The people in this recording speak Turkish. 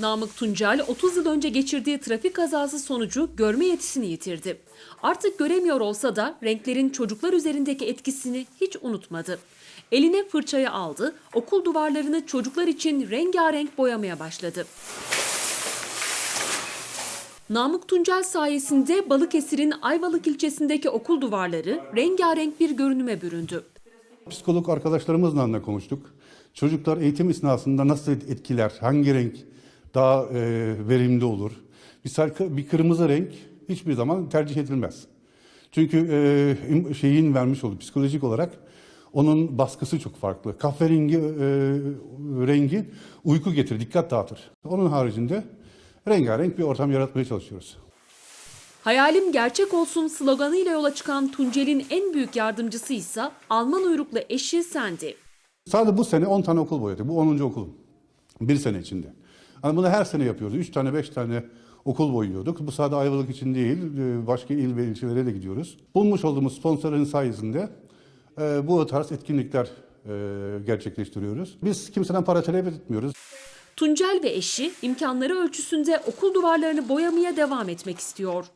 Namık Tuncel 30 yıl önce geçirdiği trafik kazası sonucu görme yetisini yitirdi. Artık göremiyor olsa da renklerin çocuklar üzerindeki etkisini hiç unutmadı. Eline fırçayı aldı, okul duvarlarını çocuklar için rengarenk boyamaya başladı. Namık Tuncel sayesinde Balıkesir'in Ayvalık ilçesindeki okul duvarları rengarenk bir görünüme büründü. Psikolog arkadaşlarımızla da konuştuk. Çocuklar eğitim esnasında nasıl etkiler, hangi renk daha e, verimli olur? Misal bir kırmızı renk hiçbir zaman tercih edilmez. Çünkü e, şeyin vermiş olduğu psikolojik olarak onun baskısı çok farklı. Kahverengi e, rengi uyku getirir, dikkat dağıtır. Onun haricinde rengarenk bir ortam yaratmaya çalışıyoruz. Hayalim gerçek olsun sloganıyla yola çıkan Tuncel'in en büyük yardımcısı ise Alman uyruklu eşi Sandy. Sadece bu sene 10 tane okul boyadık. Bu 10. okulum. Bir sene içinde. Yani bunu her sene yapıyoruz. 3 tane 5 tane okul boyuyorduk. Bu sadece Ayvalık için değil, e, başka il ve ilçelere de gidiyoruz. Bulmuş olduğumuz sponsorların sayesinde e, bu tarz etkinlikler e, gerçekleştiriyoruz. Biz kimseden para talep etmiyoruz. Tuncel ve eşi imkanları ölçüsünde okul duvarlarını boyamaya devam etmek istiyor.